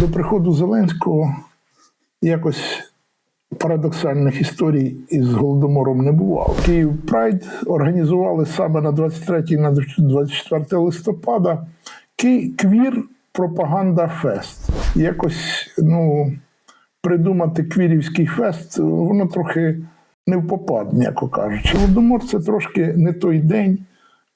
До приходу Зеленського якось парадоксальних історій із голодомором не бувало. Київ Прайд організували саме на 23 і на 24 листопада квір пропаганда фест. Якось ну, придумати квірівський фест, воно трохи не в попад, м'яко кажучи. Голодомор це трошки не той день,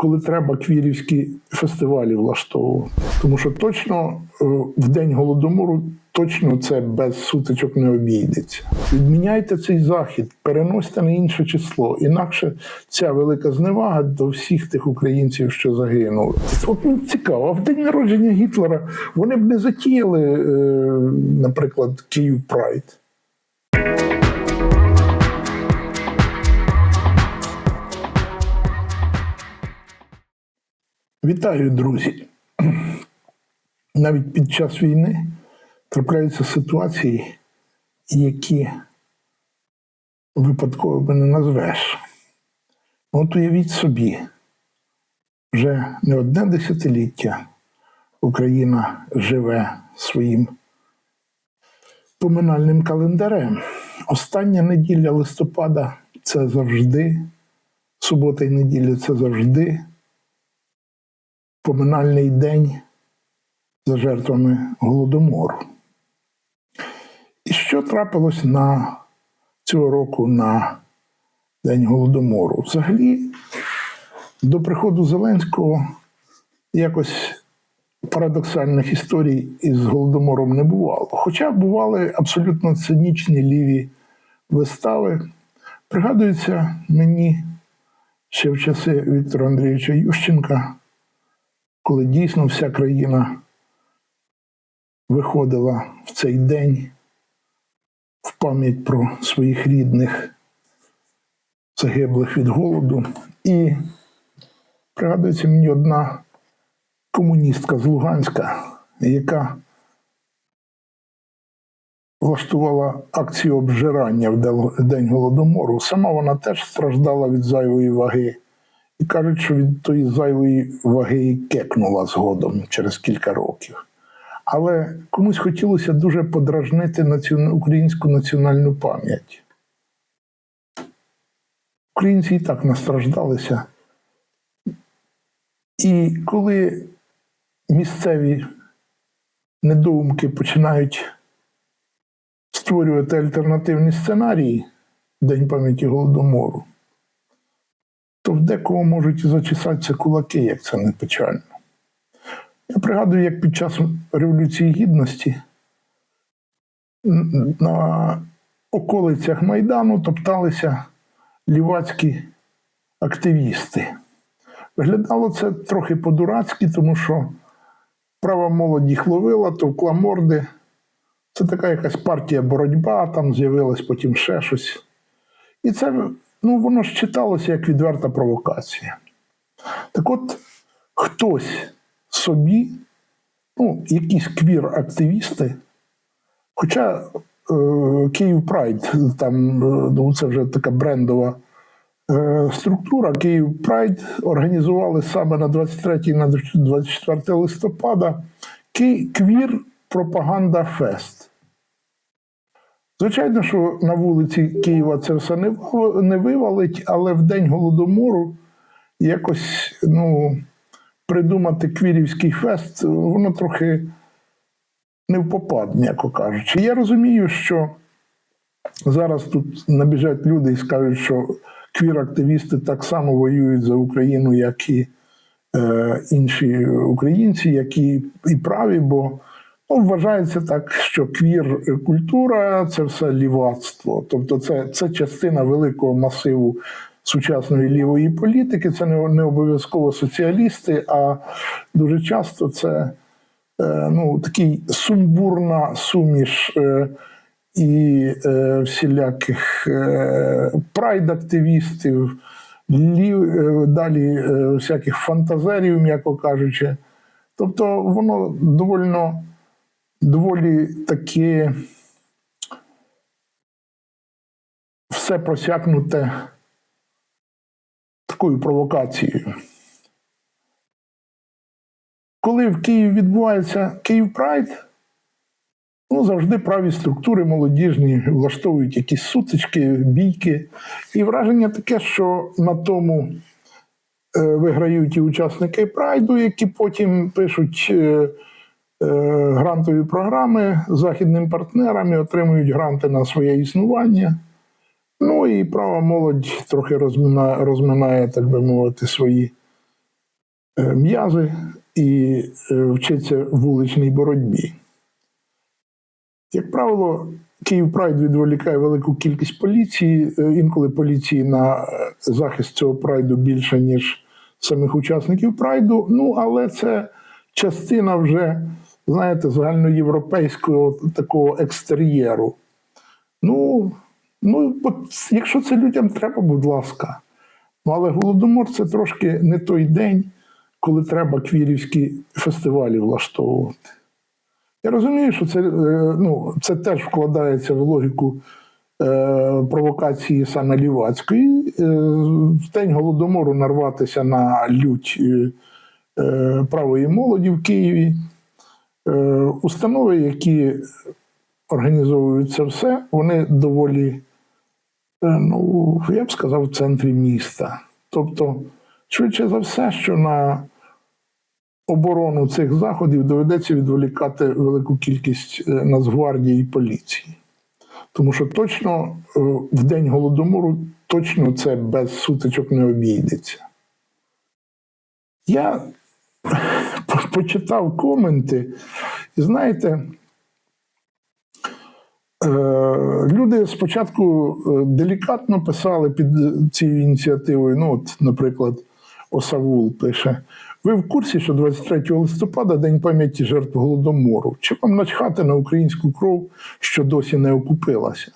коли треба квірівські фестивалі влаштовувати. Тому що точно е, в день голодомору точно це без сутичок не обійдеться. Відміняйте цей захід, переносьте на інше число. Інакше ця велика зневага до всіх тих українців, що загинули. От мені цікаво, а в день народження Гітлера вони б не затіяли, е, наприклад, Київ Прайд. Вітаю, друзі! Навіть під час війни трапляються ситуації, які випадково не назвеш. От уявіть собі, вже не одне десятиліття Україна живе своїм поминальним календарем. Остання неділя листопада це завжди, субота і неділя це завжди поминальний день за жертвами голодомору. І що трапилось на цього року на День голодомору? Взагалі, до приходу Зеленського якось парадоксальних історій із голодомором не бувало. Хоча бували абсолютно цинічні ліві вистави. Пригадується мені ще в часи Віктора Андрійовича Ющенка, коли дійсно вся країна виходила в цей день в пам'ять про своїх рідних, загиблих від голоду. І пригадується мені одна комуністка з Луганська, яка влаштувала акцію обжирання в день голодомору. Сама вона теж страждала від зайвої ваги. І кажуть, що від тої зайвої ваги і кекнула згодом через кілька років. Але комусь хотілося дуже подражнити націон... українську національну пам'ять. Українці і так настраждалися. І коли місцеві недоумки починають створювати альтернативні сценарії День пам'яті Голодомору, то в декого можуть і зачесатися кулаки, як це не печально. Я пригадую, як під час Революції Гідності на околицях Майдану топталися лівацькі активісти. Виглядало це трохи по-дурацьки, тому що права молодь їх ловила, товкла морди. Це така якась партія боротьба, там з'явилось потім ще щось. І це ну, воно ж читалося як відверта провокація. Так от хтось собі, ну, якісь квір-активісти, хоча е, Київ Прайд, там е, ну, це вже така брендова е, структура, Київ Прайд організували саме на 23 і на 24 листопада квір пропаганда фест. Звичайно, що на вулиці Києва це все не, вивалить, але в день голодомору якось ну, придумати квірівський фест, воно трохи не в попад, м'яко кажучи. Я розумію, що зараз тут набіжать люди і скажуть, що квір-активісти так само воюють за Україну, як і е, інші українці, які і праві, бо ну, вважається так, що квір-культура це все лівацтво. Тобто, це, це частина великого масиву сучасної лівої політики. Це не, не обов'язково соціалісти, а дуже часто це е, ну, такий сумбурна суміш. Е, і е, всіляких е, прайд-активістів, е, далі е, всяких фантазерів, м'яко кажучи. Тобто воно довольно, доволі таке все просякнуте такою провокацією. Коли в Києві відбувається Київ Прайд, Ну, завжди праві структури молодіжні влаштовують якісь сутички, бійки. І враження таке, що на тому е, виграють і учасники прайду, які потім пишуть е, грантові програми західним партнерам і отримують гранти на своє існування. Ну і права молодь трохи розминає, розминає так би мовити, свої е, м'язи і е, вчиться вуличній боротьбі. Як правило, Київ Прайд відволікає велику кількість поліції. Е, Інколи поліції на е, захист цього прайду більше, ніж самих учасників прайду. Ну, але це частина вже, знаєте, загальноєвропейського такого екстер'єру. Ну, ну, якщо це людям треба, будь ласка. Ну, але Голодомор це трошки не той день, коли треба квірівські фестивалі влаштовувати. Я розумію, що це, е, ну, це теж вкладається в логіку е, провокації саме Лівацької. Е, в день Голодомору нарватися на лють е, е, правої молоді в Києві. Е, установи, які організовують це все, вони доволі, е, ну, я б сказав, в центрі міста. Тобто, швидше за все, що на оборону цих заходів доведеться відволікати велику кількість е, Нацгвардії і поліції. Тому що точно в день голодомору точно це без сутичок не обійдеться. Я почитав коменти, і знаєте, е, люди спочатку е, делікатно писали під цією ініціативою. Ну, от, наприклад, Осавул пише: ви в курсі, що 23 листопада День пам'яті жертв голодомору? Чи вам начхати на українську кров, що досі не окупилася?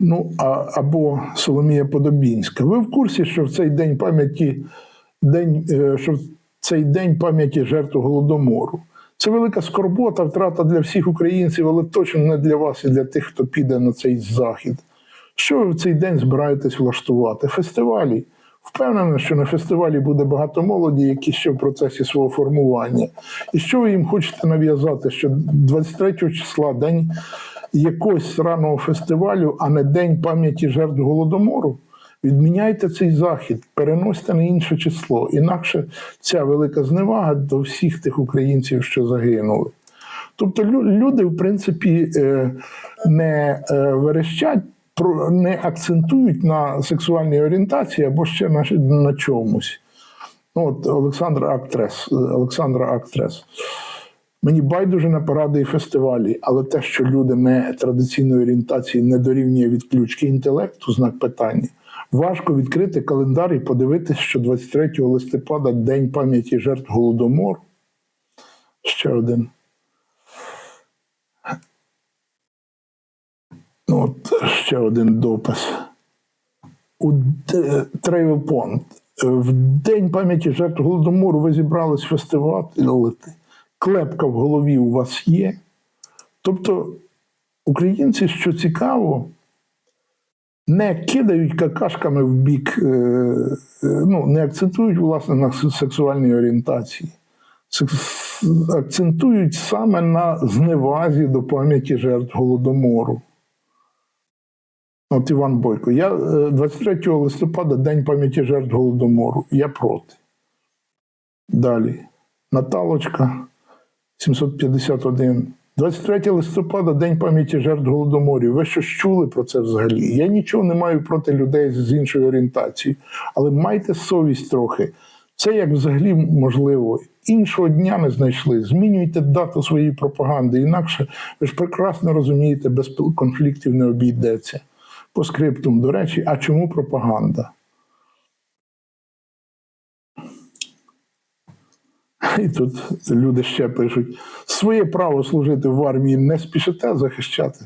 Ну, а, або Соломія Подобінська. Ви в курсі, що в цей день пам'яті день, е, що цей день пам'яті жертв голодомору? Це велика скорбота, втрата для всіх українців, але точно не для вас і для тих, хто піде на цей захід. Що ви в цей день збираєтесь влаштувати? Фестивалі. Впевнений, що на фестивалі буде багато молоді, які ще в процесі свого формування. І що ви їм хочете нав'язати, що 23 числа день якогось ранного фестивалю, а не день пам'яті жертв голодомору? Відміняйте цей захід, переносьте на інше число. Інакше ця велика зневага до всіх тих українців, що загинули. Тобто люди, в принципі, е, не е, верещать, не акцентують на сексуальній орієнтації або ще на, на чомусь. Ну, от Олександра Актрес, е, Олександра Актрес. Мені байдуже на паради і фестивалі, але те, що люди не традиційної орієнтації не дорівнює відключки інтелекту, знак питання. Важко відкрити календар і подивитися, що 23 листопада День пам'яті жертв Голодомору. Ще один. Ну, от ще один допис. У Travel В День пам'яті жертв Голодомору ви зібрались фестивалити. Клепка в голові у вас є. Тобто, українці, що цікаво, не кидають какашками в бік, е, е, ну, не акцентують власне на сексуальній орієнтації. Акцентують саме на зневазі до пам'яті жертв Голодомору. От Іван Бойко. Я е, 23 листопада День пам'яті жертв Голодомору. Я проти. Далі. Наталочка 751. 23 листопада День пам'яті жертв Голодоморів. Ви щось чули про це взагалі? Я нічого не маю проти людей з іншою орієнтацією, але майте совість трохи. Це як взагалі можливо. Іншого дня не знайшли. Змінюйте дату своєї пропаганди. Інакше ви ж прекрасно розумієте, без конфліктів не обійдеться. По скриптум, до речі, а чому пропаганда? І тут люди ще пишуть: своє право служити в армії не спішите захищати,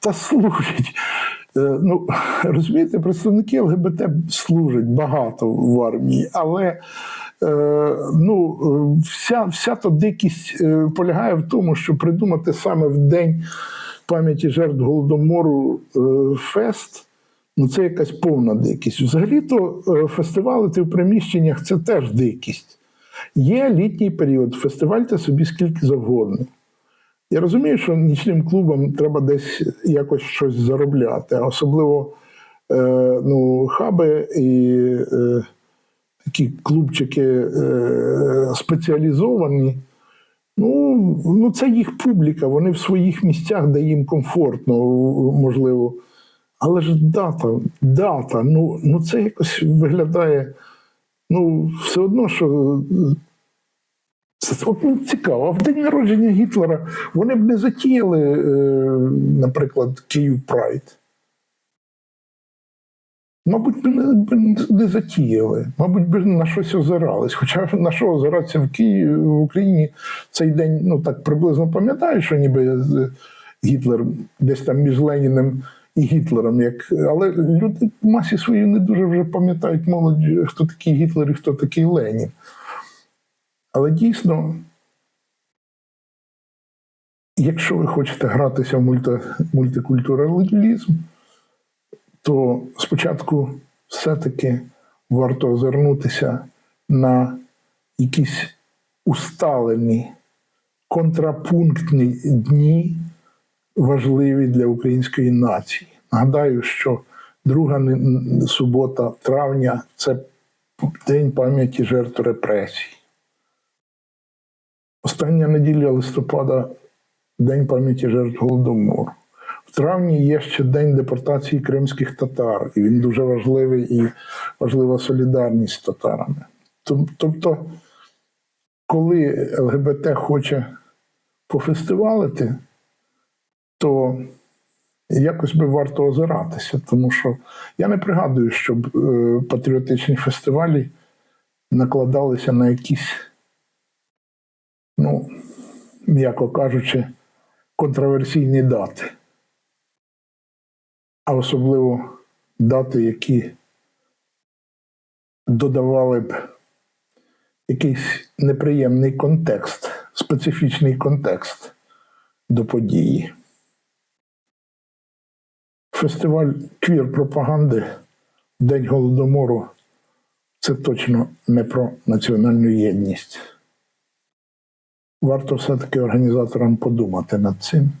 та служать. Е, Ну, розумієте, представники ЛГБТ служать багато в армії, але е, ну, вся, вся то дикість е, полягає в тому, що придумати саме в день пам'яті жертв голодомору фест. Ну, це якась повна дикість. Взагалі-то е, фестивалити в приміщеннях це теж дикість. Є літній період, фестивальте собі скільки завгодно. Я розумію, що нічним клубам треба десь якось щось заробляти, особливо е, ну, хаби і е, такі клубчики е, спеціалізовані. Ну, ну, це їх публіка, вони в своїх місцях, де їм комфортно, можливо. Але ж дата, дата, ну, ну це якось виглядає. Ну, все одно, що це от, ну, цікаво. А в день народження Гітлера вони б не затіяли, е, наприклад, Київ Прайд. Мабуть, не, не затіяли, мабуть, би на щось озирались. Хоча на що озиратися в Києві в Україні цей день, ну так приблизно пам'ятаю, що ніби е, Гітлер десь там між Леніним і Гітлером, як але люди в масі свої не дуже вже пам'ятають молодь, хто такий Гітлер і хто такий Ленін. Але дійсно, якщо ви хочете гратися в мульти, мультикультуралізм, то спочатку все-таки варто озирнутися на якісь усталені контрапунктні дні, важливі для української нації. Нагадаю, що друга субота травня це День пам'яті жертв репресій. Остання неділя листопада День пам'яті жертв Голодомору. В травні є ще День депортації кримських татар, і він дуже важливий і важлива солідарність з татарами. Тобто, коли ЛГБТ хоче пофестивалити, то якось би варто озиратися, тому що я не пригадую, щоб е, патріотичні фестивалі накладалися на якісь, ну, м'яко кажучи, контроверсійні дати. А особливо дати, які додавали б якийсь неприємний контекст, специфічний контекст до події. Фестиваль квір-пропаганди День Голодомору це точно не про національну єдність. Варто все-таки організаторам подумати над цим.